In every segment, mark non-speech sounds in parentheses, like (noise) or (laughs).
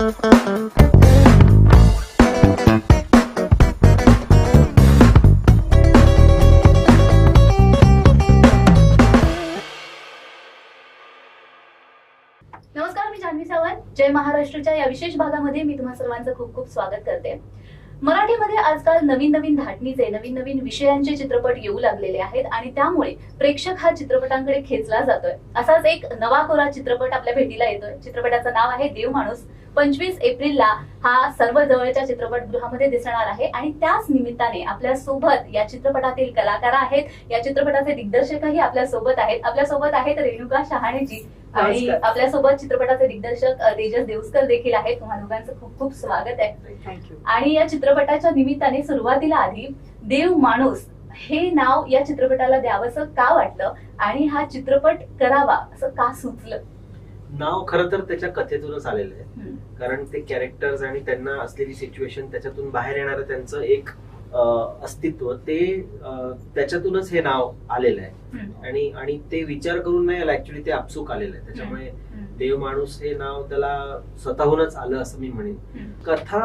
नमस्कार मी जान्हवी सावंत. जय महाराष्ट्रच्या या विशेष भागामध्ये मी तुम्हा सर्वांचं खूप खूप स्वागत करते. मराठीमध्ये आजकाल नवीन नवीन धाटणीचे नवीन नवीन विषयांचे चित्रपट येऊ लागलेले आहेत आणि त्यामुळे प्रेक्षक हा चित्रपटांकडे खेचला जातोय. असाच एक नवा कोरा चित्रपट आपल्या भेटीला येतोय. चित्रपटाचं नाव आहे देव माणूस. पंचवीस एप्रिलला हा सर्व जवळच्या चित्रपटगृहामध्ये दिसणार आहे. आणि त्याच निमित्ताने आपल्यासोबत या चित्रपटातील कलाकार आहेत. या चित्रपटाचे दिग्दर्शकही आपल्यासोबत आहेत. आपल्यासोबत आहेत रेणुका शहाणेजी आणि. आपल्यासोबत चित्रपटाचे दिग्दर्शक तेजस देवस्कर देखील आहेत. तुम्हा दोघांचं खूप खूप स्वागत आहे. आणि या चित्रपटाच्या निमित्ताने सुरुवातीला आधी देव माणूस हे नाव या चित्रपटाला द्यावंसं का वाटलं? आणि हा चित्रपट करावा असं का सुचलं? नाव खरं तर त्याच्या कथेतूनच आलेलं आहे. कारण ते कॅरेक्टर्स आणि त्यांना असलेली सिच्युएशन त्याच्यातून बाहेर येणारं त्यांचं एक अस्तित्व ते त्याच्यातूनच हे नाव आलेलं आहे. आणि आणि ते विचार करून नाही आलं ऍक्च्युली ते आपसूक आलेलं आहे त्याच्यामुळे. देव माणूस हे नाव त्याला स्वतःहूनच आलं असं मी म्हणेन. कथा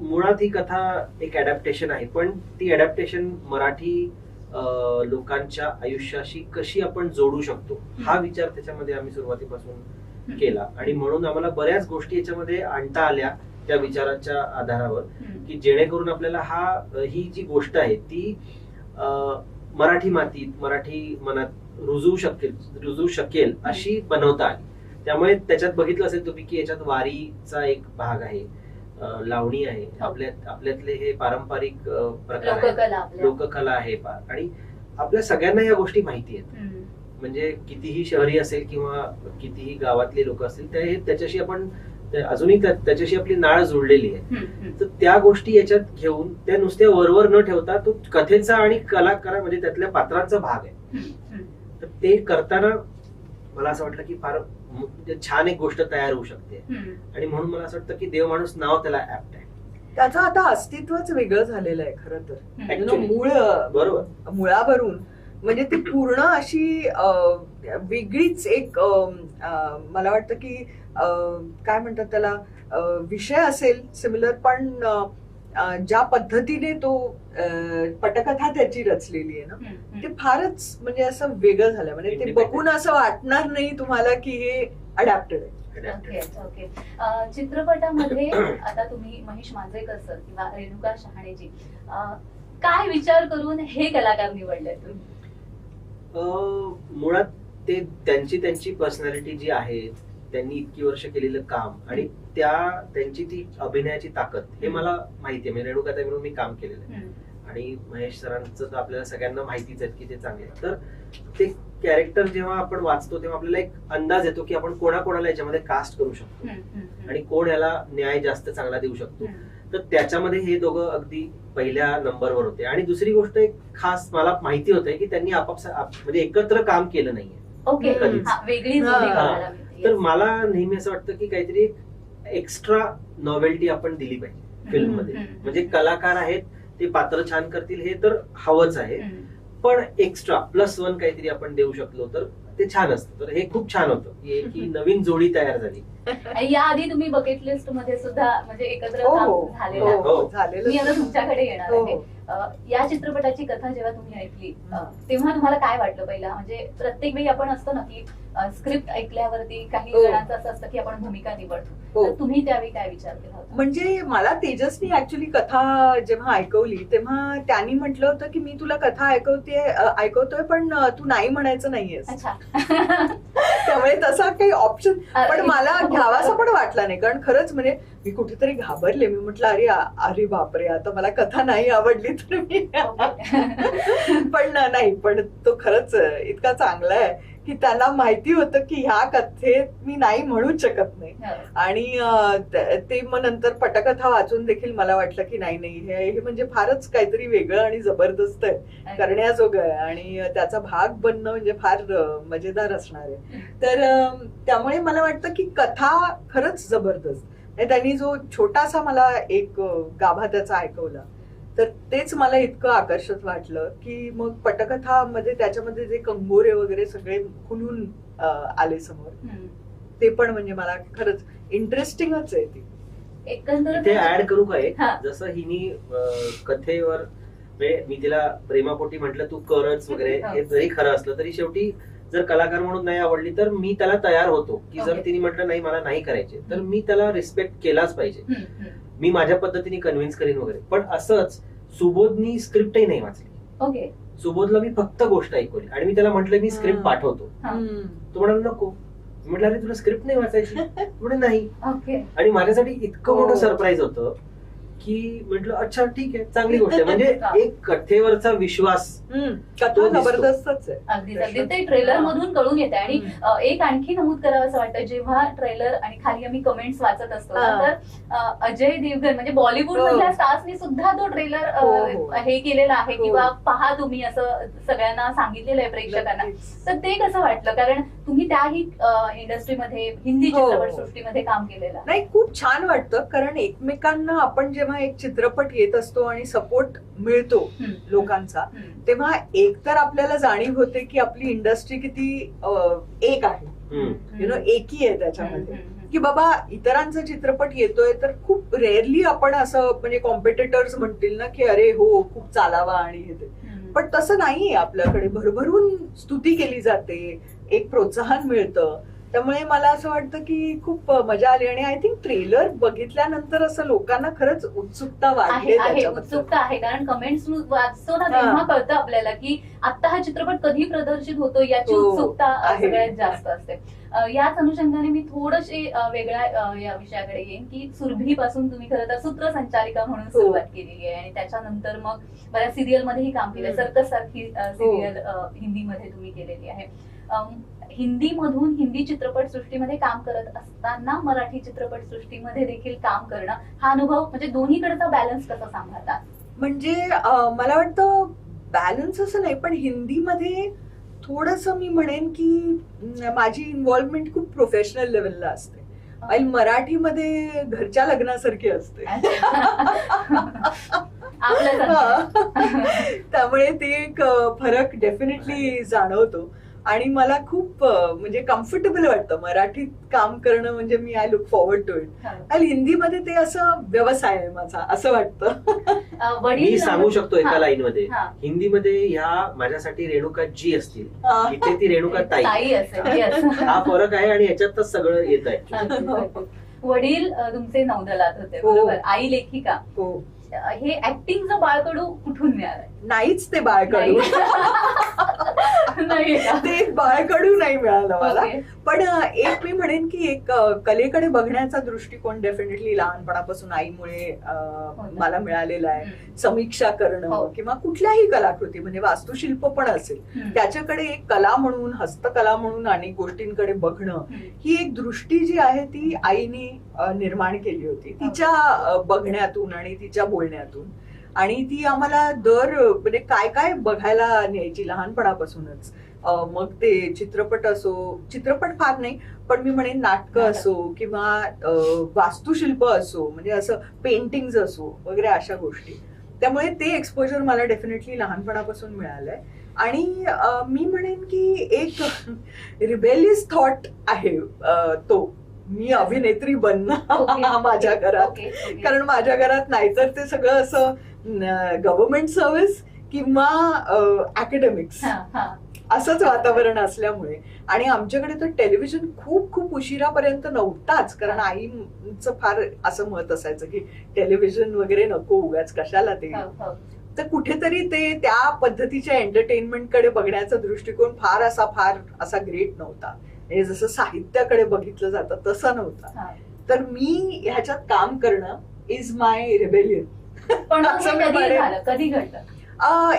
मुळात ही कथा एक अडॅप्टेशन आहे पण ती अडॅप्टेशन मराठी लोकांच्या आयुष्याशी कशी आपण जोडू शकतो हा विचार त्याच्यामध्ये आम्ही सुरुवातीपासून केला. आणि म्हणून आम्हाला बऱ्याच गोष्टी याच्यामध्ये आणता आल्या त्या विचाराच्या आधारावर. की जेणेकरून आपल्याला हा ही जी गोष्ट आहे ती मराठी मातीत मराठी मनात रुजू शकेल रुजू शकेल अशी बनवता आली. त्यामुळे त्याच्यात बघितलं असेल तुम्ही की याच्यात वारीचा एक भाग आहे लावणी आहे. आपल्यात आपल्यातले हे पारंपरिक प्रकार लोककला आपल्या. आहे आणि आपल्या सगळ्यांना या गोष्टी माहिती आहेत. म्हणजे कितीही शहरी असेल किंवा कितीही गावातले लोक असतील ते त्याच्याशी आपण अजूनही त्या- त्याच्याशी आपली नाळ जुळलेली आहे. तर त्या गोष्टी याच्यात घेऊन त्या नुसत्या वरवर न ठेवता तो कथेचा आणि कलाकार म्हणजे त्यातल्या पात्रांचा भाग आहे. तर ते करताना मला असं वाटलं की फार म्हणजे छान एक गोष्ट तयार होऊ शकते. आणि म्हणून मला असं वाटतं की देव माणूस नाव त्याला ऍप्ट आहे त्याचं आता अस्तित्वच वेगळं झालेलं आहे खरं तर. मूळ बरोबर मुळावरून म्हणजे ती पूर्ण अशी वेगळीच एक मला वाटतं की काय म्हणतात त्याला विषय असेल सिमिलर पण ज्या पद्धतीने तो पटकथा त्याची रचलेली आहे ना. ते फारच म्हणजे असं वेगळं झालं म्हणजे ते. बघून असं वाटणार नाही तुम्हाला की हे अडॅप्टेड आहे ओके चित्रपटामध्ये (coughs) आता तुम्ही महेश मांजरेकर सर किंवा रेणुका शहाणेजी काय विचार करून हे कलाकार निवडले तुम्ही मुळात ते त्यांची त्यांची पर्सनॅलिटी जी आहे त्यांनी इतकी वर्ष केलेलं काम आणि त्या त्यांची ती अभिनयाची ताकद हे मला माहिती आहे म्हणजे रेणुकाताई म्हणून मी काम केलेलं आहे. आणि महेश सरांचं तर आपल्याला सगळ्यांना माहितीच आहे की ते चांगले. तर ते कॅरेक्टर जेव्हा आपण वाचतो तेव्हा आपल्याला एक अंदाज येतो की आपण कोणाकोणाला याच्यामध्ये कास्ट करू शकतो. आणि कोण याला न्याय जास्त चांगला देऊ शकतो. तर त्याच्यामध्ये हे दोघं अगदी पहिल्या नंबरवर होते आणि दुसरी गोष्ट एक खास मला माहिती होते की त्यांनी आपापसा आप- म्हणजे एकत्र काम केलं नाहीये ओके कधीच. हा, वेगळी जोडी. तर मला नेहमी असं वाटतं की काहीतरी एक्स्ट्रा नॉवेल्टी आपण दिली पाहिजे फिल्ममध्ये हम्म, हम्म. म्हणजे कलाकार आहेत ते पात्र छान करतील हे तर हवंच आहे हम्म. पण एक्स्ट्रा प्लस वन काहीतरी आपण देऊ शकलो तर ते छान असतं. तर हे खूप छान होतं. की एक ही (laughs) नवीन जोडी तयार झाली. आणि याआधी तुम्ही बकेट लिस्टमध्ये सुद्धा म्हणजे एकत्र हो काम हो झालेलं हो, आहे. झालेलं मी आता तुमच्याकडे येणार हो, आहे. हो. या चित्रपटाची कथा जेव्हा तुम्ही ऐकली तेव्हा तुम्हाला काय वाटलं पहिला? म्हणजे प्रत्येक वेळी आपण असतो ना की स्क्रिप्ट ऐकल्यावरती काही हो. जणांचं असं असतं की आपण भूमिका निवडतो. हो. तर तुम्ही त्यावेळी काय विचार केला म्हणजे मला तेजसनी ऍक्च्युली कथा जेव्हा ऐकवली तेव्हा त्यांनी म्हटलं होतं की मी तुला कथा ऐकवते ऐकवतोय पण तू नाही म्हणायचं अच्छा. (laughs) त्यामुळे तसा काही ऑप्शन पण मला. घ्यावासा पण वाटला नाही. कारण खरंच म्हणजे मी कुठेतरी घाबरले. मी म्हटलं अरे अरे बापरे आता मला कथा नाही आवडली तर मी (laughs) पण नाही पण तो खरंच इतका चांगला आहे. की त्यांना माहिती होतं की ह्या कथेत मी नाही म्हणूच शकत नाही. हो. आणि त- मग नंतर पटकथा वाचून देखील मला वाटलं की नाही नाही हे म्हणजे फारच काहीतरी वेगळं आणि जबरदस्त आहे. करण्याजोगं आहे. आणि त्याचा भाग बनणं म्हणजे फार मजेदार असणार आहे. तर त्यामुळे मला वाटतं की कथा खरंच जबरदस्त. आणि त्यांनी जो छोटासा मला एक गाभा त्याचा ऐकवला. तर तेच मला इतकं आकर्षक वाटलं की मग पटकथामध्ये त्याच्यामध्ये जे कंगोरे वगैरे सगळे खुलून आले समोर. ते पण म्हणजे मला खरंच इंटरेस्टिंगच आहे ती ऍड करू का एक. जसं हिनी कथेवर म्हणजे मी तिला प्रेमापोटी म्हटलं तू करच वगैरे. हे जरी खरं असलं तरी शेवटी जर कलाकार म्हणून नाही आवडली तर मी त्याला तयार होतो. की जर. तिने म्हटलं नाही मला नाही करायचे तर मी त्याला रिस्पेक्ट केलाच पाहिजे. मी माझ्या पद्धतीने कन्व्हिन्स करीन वगैरे. पण असंच सुबोधनी स्क्रिप्टही नाही वाचली. ओके सुबोधला मी फक्त गोष्ट ऐकवली. आणि मी त्याला म्हटलं मी स्क्रिप्ट. पाठवतो. हा. तो म्हणाला नको. म्हटलं अरे तुला स्क्रिप्ट नाही वाचायची? (laughs) म्हणे नाही. ओके आणि माझ्यासाठी इतकं मोठं हो. सरप्राईज होतं की म्हटलं अच्छा ठीक आहे चांगली गोष्ट आहे म्हणजे हा. एक कथेवरचा विश्वास. तो. जबरदस्तच अगदी अगदी ते ट्रेलर मधून कळून येते आणि एक आणखी नमूद करावं असं वाटतं जेव्हा ट्रेलर आणि खाली आम्ही कमेंट्स वाचत असतो हा. तर अजय देवगन म्हणजे बॉलिवूड हो. मधल्या स्टार्सनी सुद्धा तो ट्रेलर हो, हो. हे केलेला आहे हो. किंवा पहा तुम्ही असं सगळ्यांना सांगितलेलं आहे प्रेक्षकांना. तर ते कसं वाटलं कारण तुम्ही त्याही इंडस्ट्रीमध्ये हिंदी हो. चित्रपट सृष्टीमध्ये काम केलेलं आहे. नाही खूप छान वाटतं कारण एकमेकांना आपण जेव्हा एक चित्रपट येत असतो आणि सपोर्ट मिळतो हम्म. लोकांचा हम्म. तेव्हा एक तर आपल्याला जाणीव होते की आपली इंडस्ट्री किती अं, एक आहे हम्म. यु नो एकी आहे त्याच्यामध्ये हम्म, की बाबा इतरांचा चित्रपट येतोय तर खूप रेअरली आपण असं म्हणजे कॉम्पिटिटर्स म्हणतील ना की अरे हो खूप चालावा आणि हे ते. पण तसं नाहीये आपल्याकडे भरभरून स्तुती केली जाते एक प्रोत्साहन मिळतं त्यामुळे मला असं वाटतं की खूप मजा आली आणि आय थिंक ट्रेलर बघितल्यानंतर असं लोकांना खरंच उत्सुकता वाढली आहे. उत्सुकता आहे कारण कमेंट्स वाचतो ना. तेव्हा कळतं आपल्याला की आता हा चित्रपट कधी प्रदर्शित होतो याची हो, उत्सुकता. सगळ्यात जास्त असते याच अनुषंगाने मी थोडीशी वेगळ्या या विषयाकडे येईन की सुरभीपासून तुम्ही खरं तर सूत्रसंचालिका म्हणून हो. सुरुवात केलेली आहे आणि त्याच्यानंतर मग बऱ्याच सिरियल मध्येही काम केलं. सर्कस सारखी हो. सिरियल हिंदीमध्ये तुम्ही केलेली आहे हिंदीमधून हिंदी चित्रपट सृष्टीमध्ये काम करत असताना मराठी चित्रपट सृष्टीमध्ये देखील काम करणं हा अनुभव म्हणजे दोन्हीकडचा बॅलन्स कसा सांभाळता म्हणजे मला वाटतं बॅलन्स असं नाही पण हिंदीमध्ये थोडस मी म्हणेन की माझी इन्व्हॉल्वमेंट खूप प्रोफेशनल लेवलला असते. आणि मराठीमध्ये घरच्या लग्नासारखी असते. (laughs) (laughs) त्यामुळे ते एक फरक डेफिनेटली जाणवतो. आणि मला खूप म्हणजे कम्फर्टेबल वाटतं मराठीत काम करणं म्हणजे मी I look forward to it आणि हिंदीमध्ये ते असं व्यवसाय आहे माझा असं वाटतं वडील मी सांगू शकतो एका. लाईन मध्ये. हिंदीमध्ये ह्या माझ्यासाठी रेणुका जी असतील. इथे ती रेणुका ताई. हा फरक आहे आणि याच्यातच सगळं येत आहे. वडील तुमचे नौदलात होते हो. बरोबर आई लेखिका हो हे ऍक्टिंगचं बाळकडू कुठून मिळालं नाहीच ते बाळकडू नाही? ते बाळकडू नाही मिळालं मला. पण एक मी म्हणेन की एक कलेकडे बघण्याचा दृष्टिकोन डेफिनेटली लहानपणापासून आईमुळे ना. मला मिळालेला आहे. समीक्षा हो. करणं किंवा कुठल्याही कलाकृती म्हणजे वास्तुशिल्प पण असेल. त्याच्याकडे एक कला म्हणून हस्तकला म्हणून अनेक गोष्टींकडे बघणं. ही एक दृष्टी जी आहे ती आईनी निर्माण केली होती तिच्या अ, बघण्यातून आणि तिच्या बोलण्यातून आणि ती आम्हाला दर म्हणजे काय काय बघायला न्यायची लहानपणापासूनच. मग ते चित्रपट असो चित्रपट फार नाही पण मी म्हणेन नाटकं. असो किंवा वास्तुशिल्प असो म्हणजे असं पेंटिंग असो वगैरे अशा गोष्टी. त्यामुळे ते एक्सपोजर मला डेफिनेटली लहानपणापासून मिळालंय. आणि मी म्हणेन की एक रिबेलियस थॉट आहे तो. मी अभिनेत्री Okay, बनणं माझ्या घरात. कारण माझ्या घरात नाहीतर ते सगळं असं गव्हर्नमेंट सर्व्हिस किंवा अकॅडमिक्स. असंच वातावरण असल्यामुळे. आणि आमच्याकडे तर टेलिव्हिजन खूप खूप उशिरापर्यंत नव्हताच. कारण आईचं फार असं मत असायचं की टेलिव्हिजन वगैरे नको उगाच कशाला ते? हो, हो. तर कुठेतरी ते त्या पद्धतीच्या एंटरटेनमेंटकडे बघण्याचा दृष्टिकोन फार असा फार असा ग्रेट नव्हता. म्हणजे जसं साहित्याकडे बघितलं जातं तसं नव्हतं. तर मी ह्याच्यात काम करणं इज माय रिबेलियन पण असं हे मी कधी. झालं? कधी घडलं?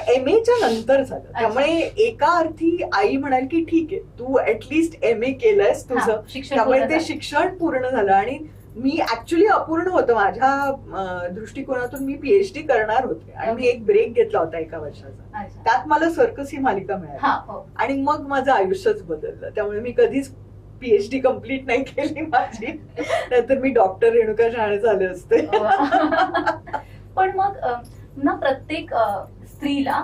एम च्या नंतर झालं. त्यामुळे एका अर्थी आई म्हणाल की ठीक आहे तू ऍटलिस्ट एम ए केलंयस हा, तुझं. शिक्षण त्यामुळे पूर्ण ते झालं. शिक्षण पूर्ण झालं. आणि मी ऍक्च्युली अपूर्ण होतं. माझ्या अं, दृष्टिकोनातून मी पीएचडी करणार होते. आणि मी एक ब्रेक घेतला होता एका वर्षाचा. अच्छा. त्यात मला सर्कस ही मालिका मिळाली. हा हो. आणि मग माझं आयुष्यच बदललं. त्यामुळे मी कधीच पीएचडी कंप्लीट नाही केली माझी. (laughs) नाहीतर मी डॉक्टर रेणुका शाळे झाले असते. पण मग ना प्रत्येक स्त्रीला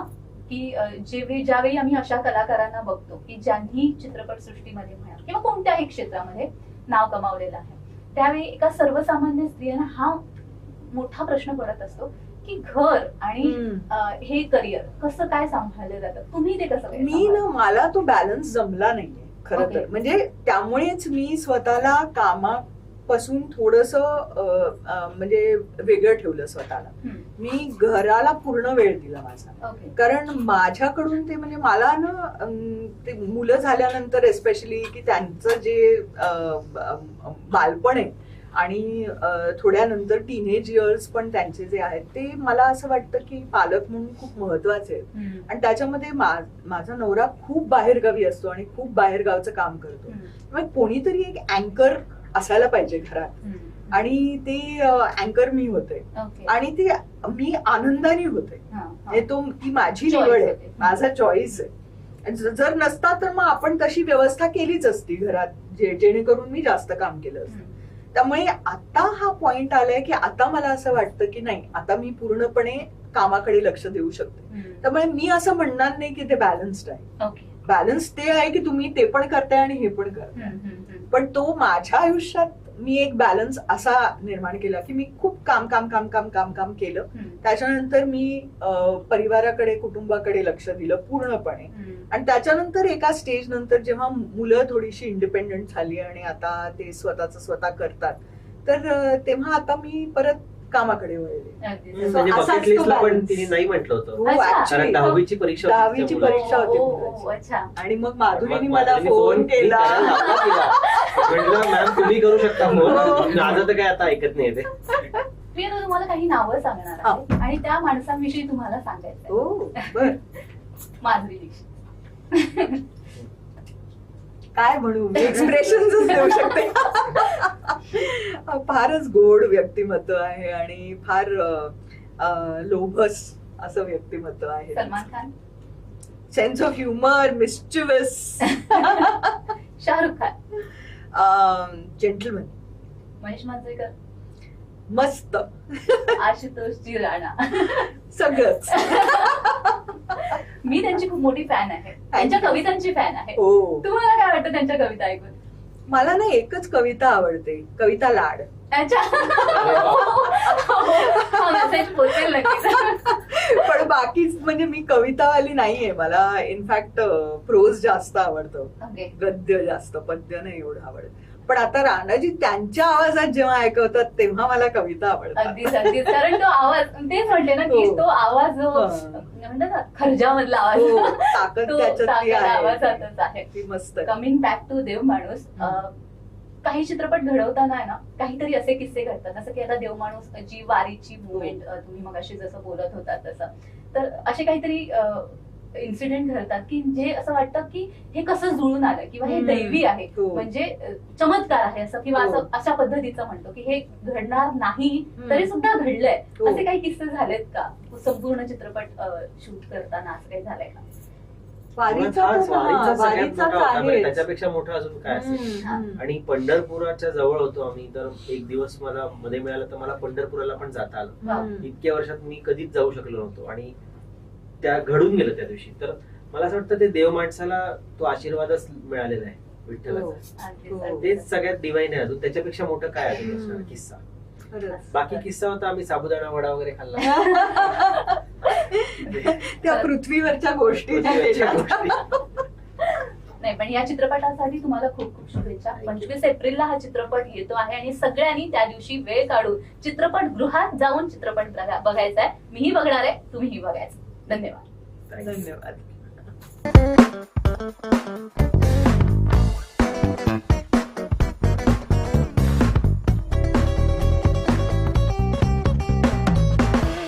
की अ, जेवे ज्यावेळी आम्ही अशा कलाकारांना बघतो की ज्यांनी चित्रपट सृष्टीमध्ये म्हणा किंवा कोणत्याही क्षेत्रामध्ये नाव कमावलेलं आहे त्यावेळी एका सर्वसामान्य स्त्रियांना हा मोठा प्रश्न पडत असतो की घर आणि हे करिअर कसं काय सांभाळलं जातं तुम्ही ते कसं मी? ना मला तो बॅलन्स जमला नाहीये खरं. तर म्हणजे त्यामुळेच मी स्वतःला कामापासून थोडस म्हणजे वेगळं ठेवलं स्वतःला. मी घराला पूर्ण वेळ दिला माझा कारण माझ्याकडून ते म्हणजे मला ना ते मुलं झाल्यानंतर एस्पेशली की त्यांचं जे बालपण आहे आणि अ, थोड्यानंतर टीनेज इयर्स पण त्यांचे जे आहेत ते मला असं वाटतं की पालक म्हणून खूप महत्त्वाचे आहेत. आणि त्याच्यामध्ये माझा नवरा खूप बाहेरगावी असतो आणि खूप बाहेरगावचं काम करतो. मग कोणीतरी एक अँकर असायला पाहिजे घरात. आणि ते अँकर मी होते. आणि ते मी आनंदाने होते. तो ती माझी निवड आहे. माझा चॉईस आहे. जर नसता तर मग आपण तशी व्यवस्था केलीच असती घरात जेणेकरून मी जास्त काम केलं असतं. त्यामुळे आता हा पॉइंट आलाय की आता मला असं वाटतं की नाही आता मी पूर्णपणे कामाकडे लक्ष देऊ शकते. त्यामुळे मी असं म्हणणार नाही की ते बॅलन्स्ड आहे. ओके बॅलन्स ते आहे की तुम्ही ते पण करताय आणि हे पण करताय. पण तो माझ्या आयुष्यात मी एक बॅलन्स असा निर्माण केला की मी खूप काम काम काम काम काम काम केलं. त्याच्यानंतर मी परिवाराकडे कुटुंबाकडे लक्ष दिलं पूर्णपणे. आणि त्याच्यानंतर एका स्टेज नंतर जेव्हा मुलं थोडीशी इंडिपेंडंट झाली आणि आता ते स्वतःच स्वतः करतात तर तेव्हा आता मी परत कामाकडे म्हणजे बकेट लिस्टला पण. तिने नाही म्हटलं होतं हो. कारण दहावीची परीक्षा होती दहावीची. परीक्षा होती अच्छा आणि मग माधुरीने मला फोन केला. म्हटलं मॅम तुम्ही करू शकता हो. फोन माझं तर काय आता ऐकत नाही ते मी आता तुम्हाला काही नावं सांगणार आहे आणि त्या माणसांविषयी तुम्हाला सांगायचं. हो (laughs) माधुरी दीक्षित (laughs) काय म्हणू? एक्सप्रेशन देऊ शकते. फारच गोड व्यक्तिमत्व आहे आणि फार लोभस असं व्यक्तिमत्व आहे. Salman Khan? Sense of humour mischievous Shahrukh Khan? Gentleman Mahesh Manjrekar? मस्त. आशुतोष राणा. सगळंच. मी त्यांची खूप मोठी फॅन आहे. त्यांच्या कवितांची फॅन आहे. हो. तुम्हाला काय वाटतं त्यांच्या कविता ऐकून? मला ना एकच कविता आवडते. कविता लाड. अच्छा. हा नक्कीच पण बाकीच म्हणजे मी कवितावाली नाहीये. मला इनफॅक्ट प्रोज जास्त आवडतं. गद्य जास्त पद्य नाही एवढं आवडत. पण आता राणाजी त्यांच्या आवाजात जेव्हा ऐकवतात तेव्हा मला कविता आवडतात अगदीच अगदीच कारण तो आवाज तेच म्हटले ना की हो. तो आवाज हा. म्हणतात ना खर्जामधला हो, आवाज आहे. आवाजातच आहे मस्त. कमिंग बॅक टू देव माणूस काही चित्रपट घडवताना आहे ना काहीतरी असे किस्से घडतात जसं की आता देव माणूस जी वारीची मुवमेंट तुम्ही मगाशी जसं बोलत होता तसं तर असे काहीतरी इन्सिडेंट घडतात की जे असं वाटतं की हे कसं जुळून आलं किंवा हे. दैवी आहे हो. म्हणजे चमत्कार आहे असं किंवा हो. असं अशा पद्धतीचं म्हणतो की हे घडणार नाही. तरी सुद्धा घडलंय हो. असे काही किस्से झालेत का संपूर्ण चित्रपट शूट करताना असं काही झालंय का. त्याच्यापेक्षा मोठा अजून काय असेल. आणि पंढरपुराच्या जवळ होतो आम्ही तर एक दिवस मला मध्ये मिळाला तर मला पंढरपुराला पण जाता आलं. इतक्या वर्षात मी कधीच जाऊ शकलो नव्हतो आणि त्या घडून गेलं त्या दिवशी तर मला असं वाटतं ते देव माणसाला तो आशीर्वादच मिळालेला आहे हो. विठ्ठलाचा हो. अगदीच. तेच सगळ्यात डिवाईन आहे अजून त्याच्यापेक्षा मोठं काय अजून असणार. किस्सा. बाकी किस्सा होता आम्ही साबुदाणा वडा वगैरे खाल्ला (laughs) त्या पृथ्वीवरच्या गोष्टी. नाही पण या चित्रपटासाठी तुम्हाला खूप खूप शुभेच्छा. पंचवीस एप्रिलला हा चित्रपट येतो आहे आणि सगळ्यांनी त्या दिवशी वेळ काढून चित्रपट गृहात जाऊन चित्रपट बघा- बघायचा आहे मीही बघणार आहे तुम्हीही बघायचं ダメでは。なんで。